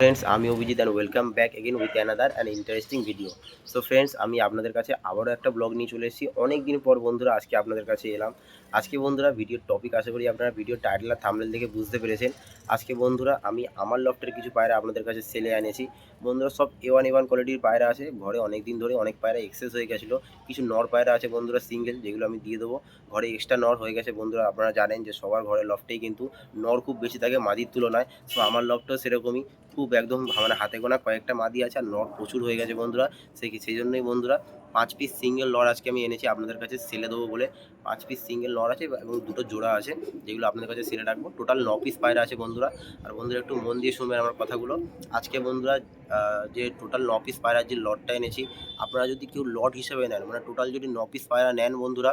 Friends আমি Abhijit and welcome back again with another and interesting video so friends আমি আপনাদের কাছে আবারও একটা ব্লগ নিয়ে চলে এসেছি। অনেক দিন পর বন্ধুরা, আজকে আপনাদের কাছে এলাম। আজকে বন্ধুরা ভিডিওর টপিক আশা করি আপনারা ভিডিও টাইটেল আর থামনেল দেখে বুঝতে পেরেছেন। আজকে বন্ধুরা আমি আমার লফটের কিছু পায়রা আপনাদের কাছে সেলে এনেছি বন্ধুরা সব এ ওয়ান এ ওয়ান কোয়ালিটির পায়রা আছে। ঘরে অনেক দিন ধরে অনেক পায়রা এক্সেস হয়ে গেছিল। কিছু নর পায়রা আছে বন্ধুরা সিঙ্গেল যেগুলো আমি দিয়ে দেবো। ঘরে এক্সট্রা নর হয়ে গেছে বন্ধুরা, আপনারা জানেন যে সবার ঘরে লফটেই কিন্তু নর খুব বেশি থাকে মাদির তুলনায়। সো আমার লফটও সেরকমই, খুব একদম মানে হাতে গোনা কয়েকটা মাদি আছে আর লট প্রচুর হয়ে গেছে বন্ধুরা। সেই সেই জন্যই বন্ধুরা পাঁচ পিস সিঙ্গেল লট আজকে আমি এনেছি, আপনাদের কাছে সেলে দেবো বলে। পাঁচ পিস সিঙ্গেল লট আছে এবং দুটো জোড়া আছে, যেগুলো আপনাদের কাছে সেলে রাখব। টোটাল ন পিস পায়রা আছে বন্ধুরা। আর বন্ধুরা একটু মন দিয়ে শুনবেন আমার কথাগুলো। আজকে বন্ধুরা যে টোটাল ন পিস পায়রার যে লটটা এনেছি, আপনারা যদি কেউ লট হিসেবে নেন মানে টোটাল যদি ন পিস পায়রা নেন বন্ধুরা,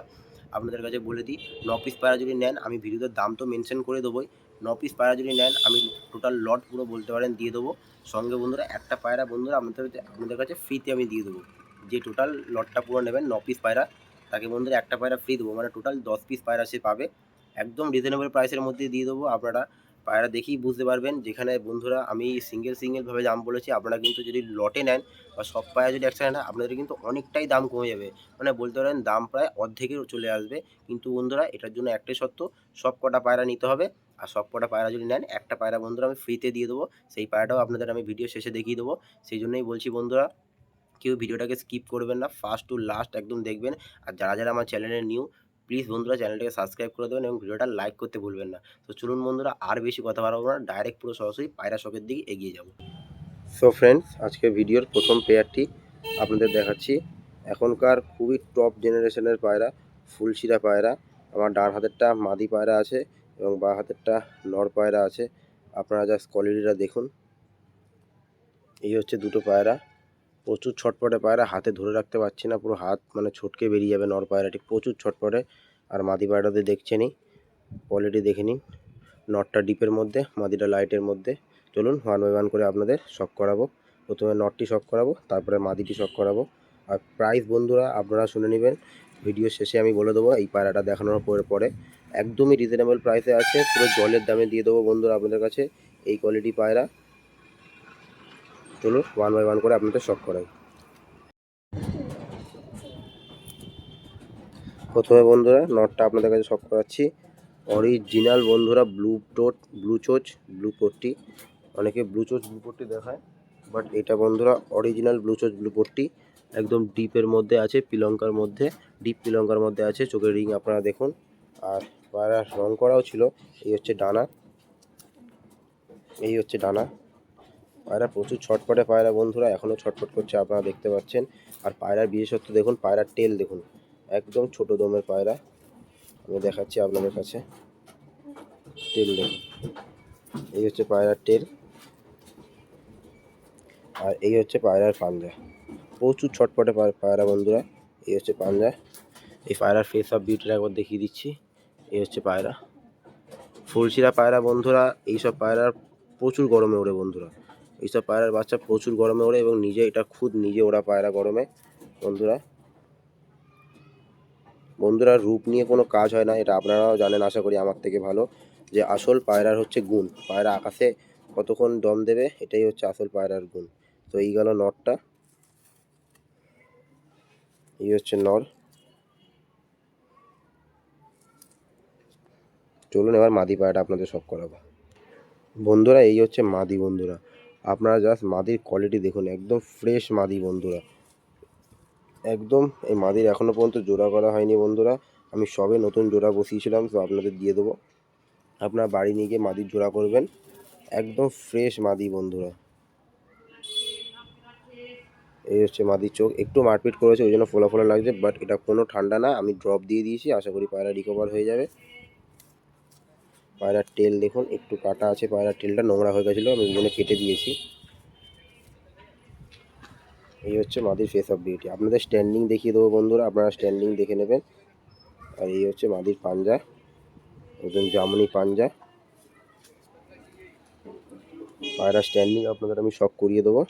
আপনাদের কাছে বলে দিই, ন পিস পায়রা যদি নেন, আমি ভিডিওতে দাম তো মেনশন করে দেবোই। ন পিস পায়রা যদি নেন, আমি টোটাল লট পুরো বলতে পারেন, দিয়ে দেবো। সঙ্গে বন্ধুরা, একটা পায়রা বন্ধুরা, আপনাদের আপনাদের কাছে ফ্রিতে আমি দিয়ে দেবো। যে টোটাল লটটা পুরো নেবেন, ন পিস পায়রা, তাকে বন্ধুরা একটা পায়রা ফ্রি দেবো। মানে টোটাল দশ পিস পায়রা সে পাবে। একদম রিজনেবল প্রাইসের মধ্যে দিয়ে দেবো আপনারা। পায়রা দেখেই বুঝতে পারবেন, যেখানে বন্ধুরা আমি সিঙ্গেল সিঙ্গেলভাবে দাম বলেছি, আপনারা কিন্তু যদি লটে নেন বা সব পায়রা যদি একসাথে নেন, আপনাদের কিন্তু অনেকটাই দাম কমে যাবে। মানে বলতে পারেন দাম প্রায় অর্ধেকের চলে আসবে। কিন্তু বন্ধুরা, এটার জন্য একটাই সত্য সব কটা পায়রা নিতে হবে। আর সব কটা পায়রা যদি নেন, একটা পায়রা বন্ধুরা আমি ফ্রিতে দিয়ে দেবো। সেই পায়রাটাও আপনাদের আমি ভিডিও শেষে দেখিয়ে দেবো। সেই জন্যই বলছি বন্ধুরা কেউ ভিডিওটাকে স্কিপ করবেন না। ফার্স্ট টু লাস্ট একদম দেখবেন। আর যারা যারা আমার চ্যানেলে নিউ প্লিজ বন্ধুরা চ্যানেলটাকে সাবস্ক্রাইব করে দেবেন এবং ভিডিওটা লাইক করতে ভুলবেন না। তো চলুন বন্ধুরা, আর বেশি কথা বাড়াবো না। ডাইরেক্ট পুরো সরাসরি পায়রা শখের দিকে এগিয়ে যাব। সো ফ্রেন্ডস আজকে ভিডিওর প্রথম পেয়ারটি আপনাদের দেখাচ্ছি। এখনকার খুবই টপ জেনারেশনের পায়রা, ফুলশিরা পায়রা। আমার ডান হাতেরটা মাদি পায়রা আছে এবং বাঁ হাতেরটা নর পায়রা আছে। আপনারা জাস্ট কোয়ালিটিটা দেখুন। এই হচ্ছে দুটো পায়রা। প্রচুর ছটপটে পায়রা, হাতে ধরে রাখতে পারছি না, পুরো হাত মানে ছটকে বেরিয়ে যাবে নর পায়রাটি, প্রচুর ছটপটে। আর মাদি পায়রাতে দেখছেনই কোয়ালিটি দেখে নিন, নটটা ডিপের মধ্যে, মাদিটা লাইটের মধ্যে। চলুন ওয়ান বাই ওয়ান করে আপনাদের শখ করাবো। প্রথমে নটটি শখ করাবো, তারপরে মাদিটি শখ করাবো। আর প্রাইস বন্ধুরা, আপনারা শুনে নেবেন। ভিডিও শেষে আমি বলে দেবো, এই পায়রাটা দেখানোর পরে পরে একদমই রিজনেবল প্রাইসে আছে, পুরো জলের দামে দিয়ে দেবো বন্ধুরা আপনাদের কাছে। এই কোয়ালিটি পায়রা চলুন ওয়ান বাই ওয়ান করে আপনাদের শখ করাই। প্রথমে বন্ধুরা নটটা আপনাদের কাছে শখ করাচ্ছি। অরিজিনাল বন্ধুরা ব্লু টোট ব্লু চোচ ব্লু পট্টি। অনেকে ব্লু চোচ ব্লু পট্টি দেখায় বাট এটা বন্ধুরা অরিজিনাল ব্লু চোচ ব্লু পট্টি। একদম ডিপের মধ্যে আছে, পিলঙ্কার মধ্যে, ডিপ পিলঙ্কার মধ্যে আছে, চোখের রিং আপনারা দেখুন। আর পায়রা রং করাও ছিল, এই হচ্ছে ডানা। এই হচ্ছে ডানা। পায়রা প্রচুর ছটপটে পায়রা বন্ধুরা এখনও ছটপট করছে আপনারা দেখতে পাচ্ছেন। আর পায়রার বিশেষত্ব দেখুন, পায়রার টেল দেখুন, একদম ছোট দমের পায়রা। আমি দেখাচ্ছি আপনাদের কাছে, টেল দেখুন। এই হচ্ছে পায়রার টেল, আর এই হচ্ছে পায়রার পাঞ্জা। প্রচুর ছটপটে পায়- পায়রা বন্ধুরা, এই হচ্ছে পাঞ্জা। এই পায়রার ফেস অফ বিউটিটা একবার দেখিয়ে দিচ্ছি, এই হচ্ছে পায়রা। ফুলশিরা পায়রা বন্ধুরা, এইসব পায়রার প্রচুর গরমে ওড়ে বন্ধুরা। এইসব পায়রার বাচ্চা প্রচুর গরমে ওড়ে এবং নিজে এটা খুদ নিজে ওরা পায়রা গরমে। বন্ধুরা বন্ধুরা, রূপ নিয়ে কোনো কাজ হয় না, এটা আপনারাও জানেন, আশা করি আমার থেকে ভালো, যে আসল পায়রার হচ্ছে গুণ। পায়রা আকাশে কতক্ষণ দম দেবে, এটাই হচ্ছে আসল পায়রার গুণ। তো এই গেল নরটা এই হচ্ছে নর। চলুন এবার মাদি পায়রাটা আপনাদের সব করাবো। বন্ধুরা, এই হচ্ছে মাদি বন্ধুরা। আপনারা জাস্ট মাদির কোয়ালিটি দেখুন, একদম ফ্রেশ মাদি বন্ধুরা। একদম, এই মাদির এখনও পর্যন্ত জোড়া করা হয়নি বন্ধুরা। আমি সবে নতুন জোড়া বসিয়েছিলাম তো আপনাদের দিয়ে দেবো। আপনার বাড়ি নিয়ে গিয়ে মাদির জোড়া করবেন। একদম ফ্রেশ মাদি বন্ধুরা। এই হচ্ছে মাদির চোখ। একটু মারপিট করেছে, ওই জন্য ফোলা ফোলা লাগছে বাট এটা কোনো ঠান্ডা না, আমি ড্রপ দিয়ে দিয়েছি, আশা করি পায়রা রিকভার হয়ে যাবে। পায়রার টেল দেখুন, একটু কাটা আছে, পায়রার টেলটা নোংরা হয়ে গেছিল, আমি ওই কেটে দিয়েছি। এই হচ্ছে মাদির ফেস অফ বিউটি আপনাদের স্ট্যান্ডিং দেখিয়ে দেবো বন্ধুরা, আপনারা স্ট্যান্ডিং দেখে নেবেন। আর এই হচ্ছে মাদির পাঞ্জা, একদম জামুনি পাঞ্জা। পায়রা স্ট্যান্ডিং আপনাদের আমি শখ করিয়ে দেবো।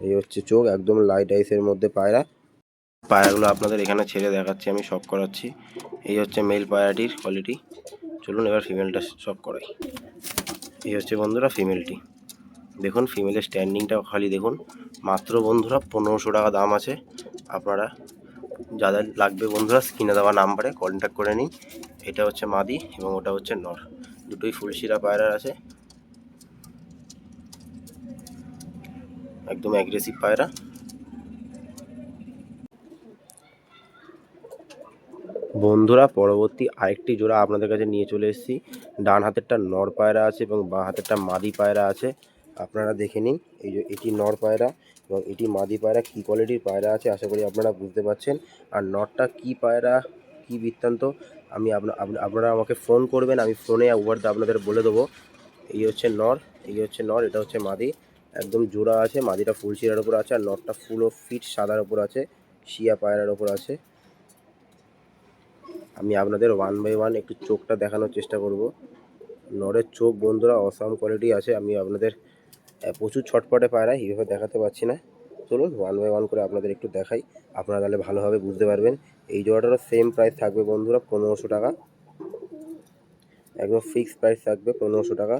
এই হচ্ছে চোখ, একদম লাইট আইসের মধ্যে পায়রা। পায়রাগুলো আপনাদের এখানে ছেড়ে দেখাচ্ছি, আমি শখ করাচ্ছি। এই হচ্ছে মেল পায়রাটির কোয়ালিটি চলুন এবার ফিমেলটা শখ করাই। এই হচ্ছে বন্ধুরা ফিমেলটি দেখুন ফিমেলের স্ট্যান্ডিংটা খালি দেখুন। মাত্র বন্ধুরা পনেরোশো টাকা দাম আছে। আপনারা যাদের লাগবে বন্ধুরা স্ক্রিনে দেওয়া নাম্বারে কন্ট্যাক্ট করে নিন। এটা হচ্ছে মাদি এবং ওটা হচ্ছে নর। দুটোই ফুলশিরা পায়রার আছে। একদম অ্যাগ্রেসিভ পায়রা। বন্ধুরা, পরবর্তী আরেকটি জোড়া আপনাদের কাছে নিয়ে চলে এসেছি। ডান হাতেরটা নর পায়রা আছে এবং বাঁ হাতেরটা মাদি পায়রা আছে। আপনারা দেখে নিন, এই যে এটি নর পায়রা এবং এটি মাদি পায়রা কী কোয়ালিটির পায়রা আছে আশা করি আপনারা বুঝতে পারছেন। আর নরটা কী পায়রা, কী বৃত্তান্ত, আমি আপনা- আপনা- আপনারা আমাকে ফোন করবেন, আমি ফোনে ওভারতে আপনাদের বলে দেবো। এই হচ্ছে নর, এই হচ্ছে নর, এটা হচ্ছে মাদি। একদম জোড়া আছে, মাদিটা ফুল শিরার ওপর আছে আর নরটা ফুল ও ফিট সাদার ওপর আছে, শিয়া পায়রার ওপর আছে। আমি আপনাদের ওয়ান বাই ওয়ান একটু চোখটা দেখানোর চেষ্টা করব। নরের চোখ বন্ধুরা অসাম কোয়ালিটি আছে, আমি আপনাদের প্রচুর ছটপটে পায়রা এইভাবে দেখাতে পারছি না। চলুন ওয়ান বাই ওয়ান করে আপনাদের একটু দেখাই, আপনারা তাহলে ভালোভাবে বুঝতে পারবেন। এই জোড়াটারও সেম প্রাইস থাকবে বন্ধুরা পনেরোশো টাকা। একদম ফিক্সড প্রাইস থাকবে পনেরোশো টাকা।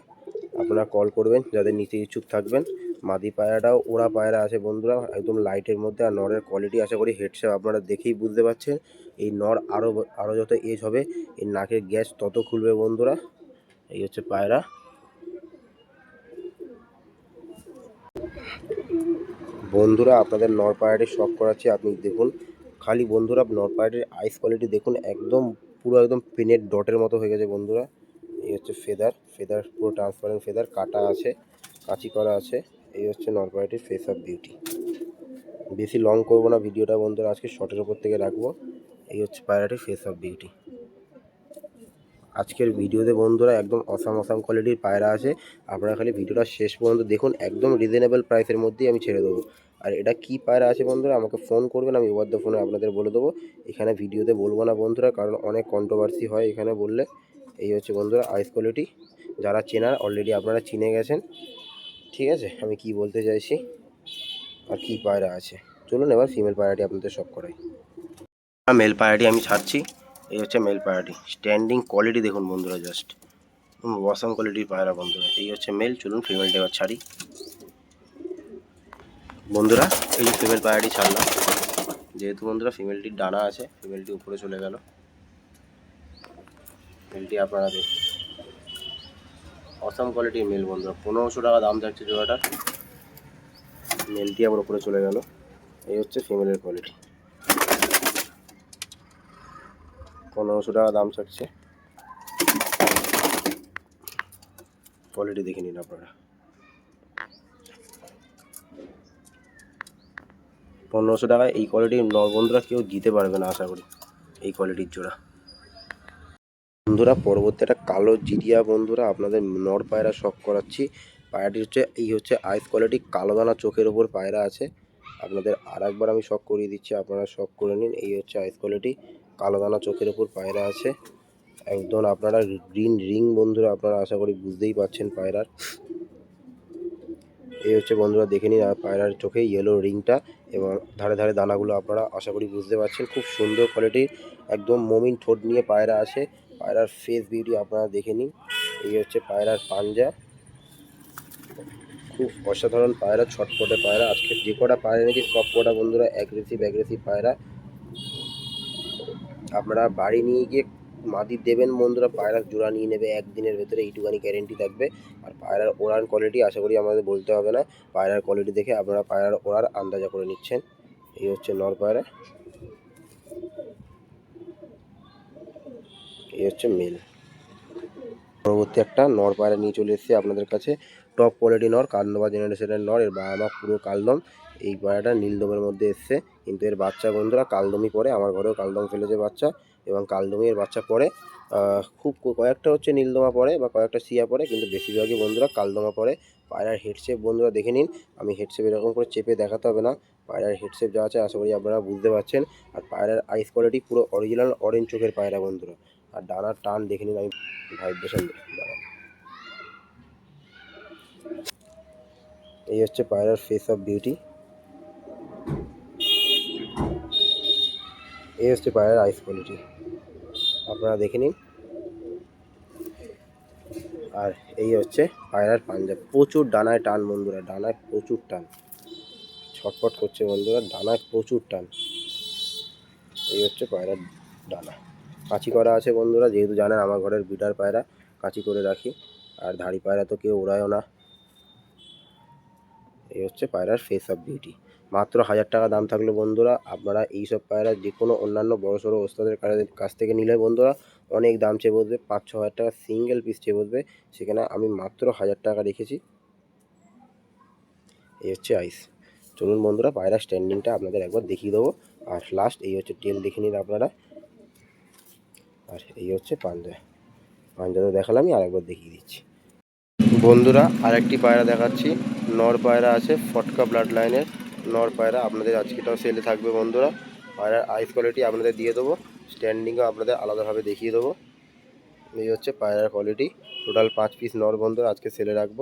আপনারা কল করবেন, যাদের নিচে ইচ্ছুক থাকবেন। মাদি পায়রাটাও ওরা পায়রা আছে বন্ধুরা, একদম লাইটের মধ্যে আর নরের কোয়ালিটি আশা করি হেডসেপ আপনারা দেখেই বুঝতে পারছেন। এই নর আরও আরও যত এজ হবে, এই নাকের গ্যাস তত খুলবে বন্ধুরা। এই হচ্ছে পায়রা। বন্ধুরা, আপনাদের নর পায়রাটি শখ করাচ্ছি, আপনি দেখুন। খালি বন্ধুরা নর পায়রাটির আইস কোয়ালিটি দেখুন, একদম পুরো একদম পেনের ডটের মতো হয়ে গেছে বন্ধুরা। এই হচ্ছে ফেদার ফেদার পুরো ট্রান্সপারেন্ট ফেদার কাটা আছে, কাঁচি করা আছে। এই হচ্ছে নর পায়রাটির ফেস অফ বিউটি বেশি লং করব না ভিডিওটা বন্ধুরা, আজকে শর্টের উপর থেকে রাখব। এই হচ্ছে পায়রাটির ফেস অফ বিউটি আজকের ভিডিওতে বন্ধুরা একদম অসাম অসাম কোয়ালিটির পায়রা আছে। আপনারা খালি ভিডিওটা শেষ পর্যন্ত দেখুন, একদম রিজনেবল প্রাইসের মধ্যেই আমি ছেড়ে দেবো। আর এটা কি পায়রা আছে বন্ধুরা, আমাকে ফোন করবেন, আমি দ্য ফোনে আপনাদের বলে দেবো। এখানে ভিডিওতে বলব না বন্ধুরা, কারণ অনেক কন্ট্রোভার্সি হয় এখানে বললে। এই হচ্ছে বন্ধুরা আইস কোয়ালিটি যারা চেনার অলরেডি আপনারা চিনে গেছেন। ঠিক আছে, আমি কি বলতে চাইছি? আর কি পায়রা আছে? চলুন এবার ফিমেল পায়রাটি আপনাদের সব করাই। মেল পায়রাটি আমি ছাড়ছি। এই হচ্ছে মেল পায়রাটি। স্ট্যান্ডিং কোয়ালিটি দেখুন বন্ধুরা জাস্ট ওয়াসাম কোয়ালিটির পায়রা বন্ধুরা। এই হচ্ছে মেল চলুন ফিমেলটা এবার ছাড়ি। বন্ধুরা, এই যে ফিমেল পায়রাটি ছাড়লাম। যেহেতু বন্ধুরা ফিমেলটির ডানা আছে ফিমেলটি উপরে চলে গেল। মেলটি আপনারা দেখুন। অসাম কোয়ালিটির মেল বন্ধুরা। পনেরোশো টাকা দাম যাচ্ছে জোড়াটার মেলটি আবার উপরে চলে গেল। এই হচ্ছে ফিমেলের কোয়ালিটি পনেরোশো টাকা দাম থাকছে কোয়ালিটি দেখে নিন আপনারা। পনেরোশো টাকায় এই কোয়ালিটির বন্ধুরা কেউ দিতে পারবে না, আশা করি, এই কোয়ালিটির জোড়া। বন্ধুরা, পরবর্তী একটা কালো জিরিয়া বন্ধুরা আপনাদের নর পায়রা শখ করাচ্ছি। পায়রাটি হচ্ছে, এই হচ্ছে আইস কোয়ালিটি কালো দানা চোখের ওপর পায়রা আছে। আপনাদের আর একবার আমি শখ করিয়ে দিচ্ছি, আপনারা শখ করে নিন, এই হচ্ছে আইস কোয়ালিটি কালো দানা চোখের ওপর পায়রা আছে। একদম আপনারা গ্রিন রিং বন্ধুরা, আপনারা আশা করি বুঝতেই পারছেন পায়রার। এই হচ্ছে বন্ধুরা, দেখে নিন, আর পায়রার চোখে ইয়েলো রিংটা এবং ধারে ধারে দানাগুলো আপনারা আশা করি বুঝতে পারছেন। খুব সুন্দর কোয়ালিটির একদম মমিন ঠোঁট নিয়ে পায়রা আছে পায়রার ফেস বিউটি আপনারা দেখে নিন। এই হচ্ছে পায়রার পাঞ্জা। খুব অসাধারণ পায়রা, ছটপটে পায়রা। আজকে যে কটা পায়রা এনেছি, সব কটা বন্ধুরা অ্যাগ্রেসিভ অ্যাগ্রেসিভ পায়রা। আপনারা বাড়ি নিয়ে গিয়ে মাদি দেবেন বন্ধুরা, পায়রার জোড়া নিয়ে নেবে, একদিনের ভেতরে এইটুখানি গ্যারেন্টি থাকবে। আর পায়রার ওড়ার কোয়ালিটি আশা করি আমাদের বলতে হবে না। পায়রার কোয়ালিটি দেখে আপনারা পায়রার ওড়ার আন্দাজা করে নিচ্ছেন। এই হচ্ছে নর পায়রা। এই হচ্ছে মেল পরবর্তী একটা নর পায়রা নিয়ে চলে এসেছি আপনাদের কাছে। টপ কোয়ালিটি নর কালদমা জেনারেশনের নর এর বাবা মা পুরো কালদম। এই পায়রাটা নীলদমের মধ্যে এসছে। কিন্তু এর বাচ্চা বন্ধুরা কালদমই পড়ে আমার ঘরেও কালদম ফেলেছে বাচ্চা এবং কালদমি এর বাচ্চা আহ, খুব কয়েকটা হচ্ছে নীলদমা পড়ে বা কয়েকটা সিয়া পড়ে কিন্তু বেশিরভাগই বন্ধুরা কালদমা পড়ে। পায়রার হেডশেপ বন্ধুরা দেখে নিন। আমি হেডশেপ এরকম করে চেপে দেখাতে হবে না। পায়রার হেডশেপ যা আছে আশা করি আপনারা বুঝতে পারছেন। আর পায়রার আইস কোয়ালিটি পুরো অরিজিনাল অরেঞ্জ চোখের পায়রা বন্ধুরা। আর ডানার টান দেখে নিন, আমি ভাইব্রেশন দাঁড়ান এই হচ্ছে পায়রার ফেস অফ বিউটি এই হচ্ছে পায়রার আইস কোয়ালিটি আপনারা দেখে নিন। আর এই হচ্ছে পায়রার পাঞ্জাব। প্রচুর ডানায় টান বন্ধুরা, ডানায় প্রচুর টান। ছটফট করছে বন্ধুরা, ডানায় প্রচুর টান। এই হচ্ছে পায়রার ডানা। কাঁচি করা আছে বন্ধুরা, যেহেতু জানেন আমার ঘরের বিটার পায়রা, কাঁচি করে রাখি। আর ধাড়ি পায়রা তো কেউ ওড়ায়ও না। এই হচ্ছে পায়রার ফেস অফ বিউটি মাত্র হাজার টাকা দাম থাকলে বন্ধুরা। আপনারা এইসব পায়রা যে কোনো অন্যান্য বড় সড়ো ওস্তাদের কাছ থেকে নিলে বন্ধুরা, অনেক দাম চেয়ে বসবে। পাঁচ, ছ হাজার টাকা সিঙ্গেল পিস চেয়ে বসবে। সেখানে আমি মাত্র হাজার টাকা রেখেছি। এই হচ্ছে আইস চলুন বন্ধুরা পায়রা স্ট্যান্ডিংটা আপনাদের একবার দেখিয়ে দেবো। আর লাস্ট এই হচ্ছে টেল দেখে নিন আপনারা। আর এই হচ্ছে পাঞ্জা। পাঞ্জা তো দেখালামই আর একবার দেখিয়ে দিচ্ছি। বন্ধুরা, আরেকটি পায়রা দেখাচ্ছি। নর পায়রা আছে, ফটকা ব্লাড লাইনের নর পায়রা। আপনাদের আজকেটাও সেলে থাকবে বন্ধুরা। পায়রার আইস কোয়ালিটি আপনাদের দিয়ে দেবো। স্ট্যান্ডিংও আপনাদের আলাদাভাবে দেখিয়ে দেবো। এই হচ্ছে পায়রার কোয়ালিটি। টোটাল পাঁচ পিস নর বন্ধুরা আজকে সেলে রাখব।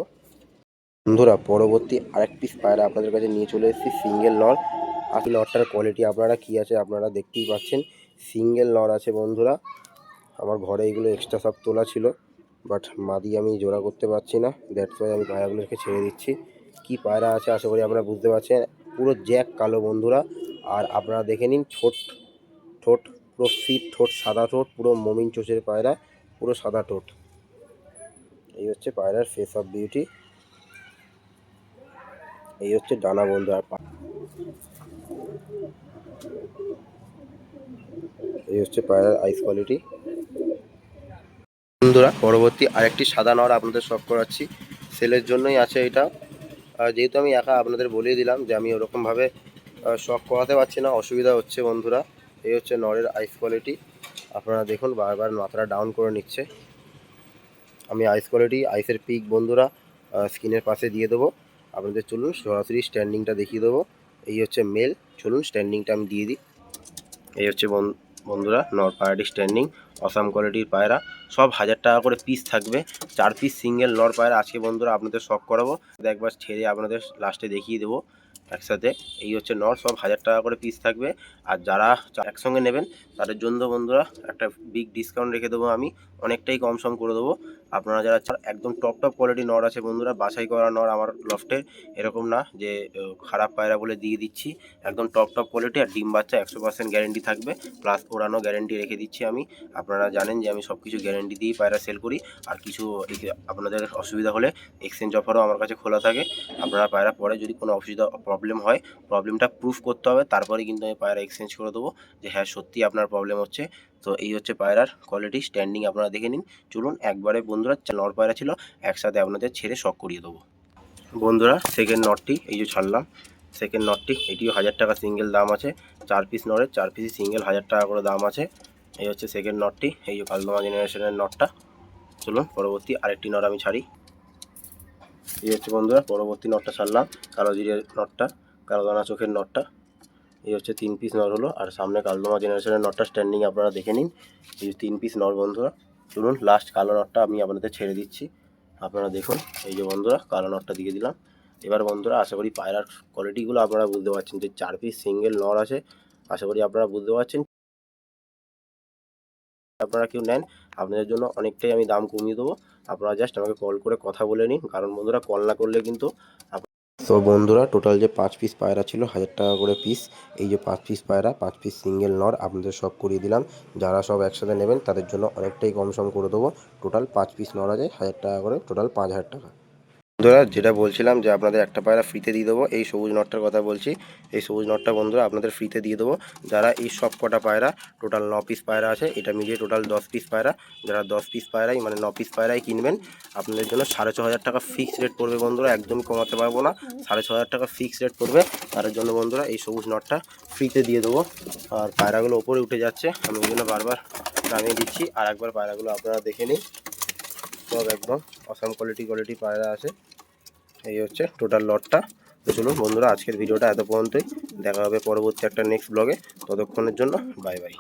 বন্ধুরা, পরবর্তী আরেক পিস পায়রা আপনাদের কাছে নিয়ে চলে এসেছি, সিঙ্গেল নর। আসলে নরটার কোয়ালিটি আপনারা কী আছে আপনারা দেখতেই পাচ্ছেন। সিঙ্গেল নর আছে বন্ধুরা। আমার ঘরে এগুলো এক্সট্রা সব তোলা ছিল বাট মাদি আমি জোড়া করতে পারছি না। দ্যাটস ওয়াই আমি পায়রাগুলোকে ছেড়ে দিচ্ছি। কি পায়রা আছে আশা করি আপনারা বুঝতে পারছেন। পুরো জ্যাক কালো বন্ধুরা। আর আপনারা দেখে নিন, ঠোঁট ঠোঁট, পুরো ফিট ঠোঁট, সাদা ঠোঁট, পুরো মমিন চোষের পায়রা, পুরো সাদা ঠোঁট। এই হচ্ছে পায়রার ফেস অফ বিউটি এই হচ্ছে ডানা বন্ধু আর এই হচ্ছে পায়রার আইস কোয়ালিটি বন্ধুরা, পরবর্তী আরেকটি সাদা নর আপনাদের শখ করাচ্ছি। সেলের জন্যই আছে এটা। যেহেতু আমি একা আপনাদের বলিয়ে দিলাম যে আমি ওরকমভাবে শখ করাতে পারছি না, অসুবিধা হচ্ছে বন্ধুরা। এই হচ্ছে নরের আইস কোয়ালিটি আপনারা দেখুন, বারবার মাথাটা ডাউন করে নিচ্ছে। আমি আইস কোয়ালিটি আইসের পিক বন্ধুরা স্ক্রিনের পাশে দিয়ে দেবো। আপনাদের চলুন সরাসরি স্ট্যান্ডিংটা দেখিয়ে দেবো। এই হচ্ছে মেল চলুন স্ট্যান্ডিংটা আমি দিয়ে দিই। এই হচ্ছে বন্ধুরা নর পায়রাটি স্ট্যান্ডিং অসাম কোয়ালিটির পায়রা। সব হাজার টাকা করে পিস থাকবে। চার পিস সিঙ্গেল নর পায়রা। আজকে বন্ধুরা আপনাদের শখ করাবো। একবার ছেড়ে আপনাদের লাস্টে দেখিয়ে দেবো একসাথে। এই হচ্ছে নর সব হাজার টাকা করে পিস থাকবে। আর যারা একসঙ্গে নেবেন, তাদের জন্য বন্ধুরা একটা বিগ ডিসকাউন্ট রেখে দেবো আমি। অনেকটাই কম সম করে দেবো। আপনারা যারা একদম টপ টপ কোয়ালিটি নর আছে বন্ধুরা, বাছাই করা নর আমার লফটে এরকম না যে খারাপ পায়রা বলে দিয়ে দিচ্ছি। একদম টপ টপ কোয়ালিটি আর ডিম বাচ্চা একশো পার্সেন্ট গ্যারেন্টি থাকবে। প্লাস ওড়ানো গ্যারেন্টি রেখে দিচ্ছি আমি। আপনারা জানেন যে আমি সব কিছু গ্যারেন্টি দিয়েই পায়রা সেল করি। আর কিছু আপনাদের অসুবিধা হলে এক্সচেঞ্জ অফারও আমার কাছে খোলা থাকে। আপনারা পায়রা পরে যদি কোনো অসুবিধা প্রবলেম হয় প্রবলেমটা প্রুফ করতে হবে। তারপরে কিন্তু আমি পায়রা এক্সচেঞ্জ করে দেবো। যে হ্যাঁ সত্যি আপনার প্রবলেম হচ্ছে। তো এই হচ্ছে পায়রার কোয়ালিটি স্ট্যান্ডিং আপনারা দেখে নিন। চলুন একবারে বন্ধুরা নর পায়রা ছিল, একসাথে আপনাদের ছেড়ে শখ করিয়ে দেবো। বন্ধুরা সেকেন্ড নটটি এই যে ছাড়লাম সেকেন্ড নটটি এটিও হাজার টাকা সিঙ্গেল দাম আছে। চার পিস নরের, চার পিসই সিঙ্গেল হাজার টাকা করে দাম আছে। এই হচ্ছে সেকেন্ড নটটি এই যে কালদমা জেনারেশনের নটটা চলুন, পরবর্তী আরেকটি নট আমি ছাড়ি। এই হচ্ছে বন্ধুরা, পরবর্তী নটটা ছাড়লাম, কালো জিরের নটটা কালো দানা চোখের নটটা এই হচ্ছে তিন পিস নর হলো। আর সামনে কালদমা জেনারেশনের নটটা স্ট্যান্ডিং আপনারা দেখে নিন। এই তিন পিস নর বন্ধুরা। চলুন লাস্ট কালো নটটা আমি আপনাদের ছেড়ে দিচ্ছি। আপনারা দেখুন, এই যে বন্ধুরা, কালো নটটা দিয়ে দিলাম। এবার বন্ধুরা, আশা করি পায়রার কোয়ালিটিগুলো আপনারা বুঝতে পারছেন যে চার পিস সিঙ্গেল নর আছে। আশা করি আপনারা বুঝতে পারছেন। আপনারা কেউ নেন, আপনাদের জন্য অনেকটাই আমি দাম কমিয়ে দেবো। আপনারা জাস্ট আমাকে কল করে কথা বলে নিন। কারণ বন্ধুরা কল না করলে কিন্তু তো বন্ধুরা টোটাল যে পাঁচ পিস পায়রা ছিল, হাজার টাকা করে পিস এই যে পাঁচ পিস পায়রা, পাঁচ পিস সিঙ্গেল নর, আপনাদের সব করিয়ে দিলাম। যারা সব একসাথে নেবেন, তাদের জন্য অনেকটাই কম সম করে দেবো। টোটাল পাঁচ পিস নর আছে, হাজার টাকা করে টোটাল পাঁচ হাজার টাকা। বন্ধুরা, যেটা বলছিলাম যে আপনাদের একটা পায়রা ফ্রিতে দিয়ে দেবো, এই সবুজ নটটার কথা বলছি। এই সবুজ নটটা বন্ধুরা আপনাদের ফ্রিতে দিয়ে দেবো। যারা এই সব কটা পায়রা টোটাল ন পিস পায়রা আছে, এটা মিলিয়ে টোটাল দশ পিস পায়রা। যারা দশ পিস পায়রাই মানে ন পিস পায়রাই কিনবেন, আপনাদের জন্য সাড়ে ছ হাজার টাকা ফিক্স রেট পড়বে বন্ধুরা একদমই কমাতে পারব না। সাড়ে ছ হাজার টাকা ফিক্স রেট পড়বে, তার জন্য বন্ধুরা এই সবুজ নটটা ফ্রিতে দিয়ে দেবো। আর পায়রাগুলো ওপরে উঠে যাচ্ছে, আমি ওই জন্য বারবার নামিয়ে দিচ্ছি। আর একবার পায়রাগুলো আপনারা দেখে নিন। সব একদম অসাম কোয়ালিটি কোয়ালিটি পায়রা আছে। এই হচ্ছে টোটাল লটটা তো চলুন বন্ধুরা, আজকের ভিডিওটা এত পর্যন্তই। দেখা হবে পরবর্তী একটা নেক্সট ব্লগে ততক্ষণের জন্য বাই বাই